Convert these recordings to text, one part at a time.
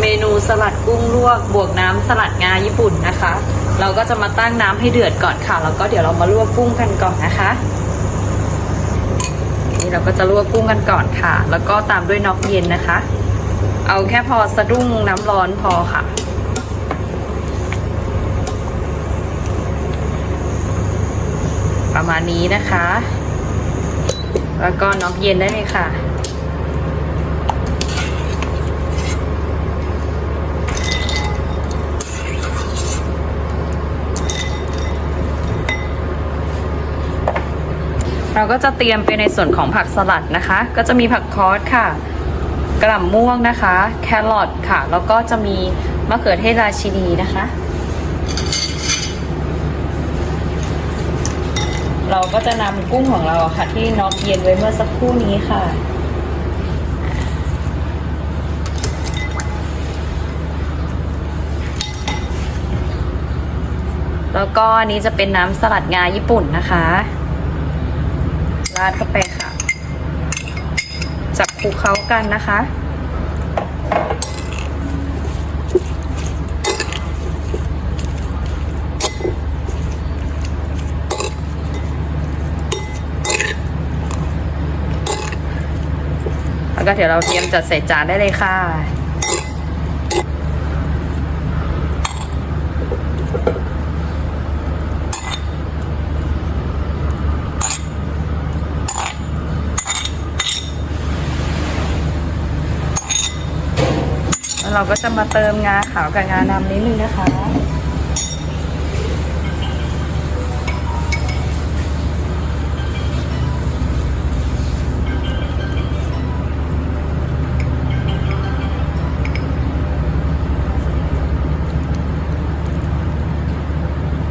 เมนูสลัดกุ้งลวก บวกน้ำสลัดงาญี่ปุ่นนะคะ เราก็จะมาตั้งน้ำให้เดือดก่อนค่ะ แล้วก็เดี๋ยวเรามาลวกกุ้งกันก่อนนะคะ นี่เราก็จะลวกกุ้งกันก่อนค่ะ แล้วก็ตามด้วยน็อกเย็นนะคะ เอาแค่พอสะดุ้งน้ำร้อนพอค่ะประมาณนี้นะคะ แล้วก็น็อกเย็นได้เลยค่ะ เราก็จะเตรียมไปในส่วนของผักสลัดนะคะ ก็จะมีผักคอสค่ะกระหล่ำม่วงนะคะ แครอทค่ะ แล้วก็จะมีมะเขือเทศราชินีนะคะ เราก็จะนำกุ้งของเราค่ะ ที่น็อกเย็นไว้เมื่อสักครู่นี้ค่ะแล้วก็นนี้จะเป็นน้ำสลัดงาญี่ปุ่นนะคะ ราดเข้าไปค่ะ จับคลุกเคล้ากันนะคะ แล้วก็เดี๋ยวเราเตรียมจัดใส่จานได้เลยค่ะ เราก็จะมาเติมงาขาวกับงาดำนิดนึงนะคะ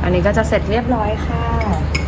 อันนี้ก็จะเสร็จเรียบร้อยค่ะ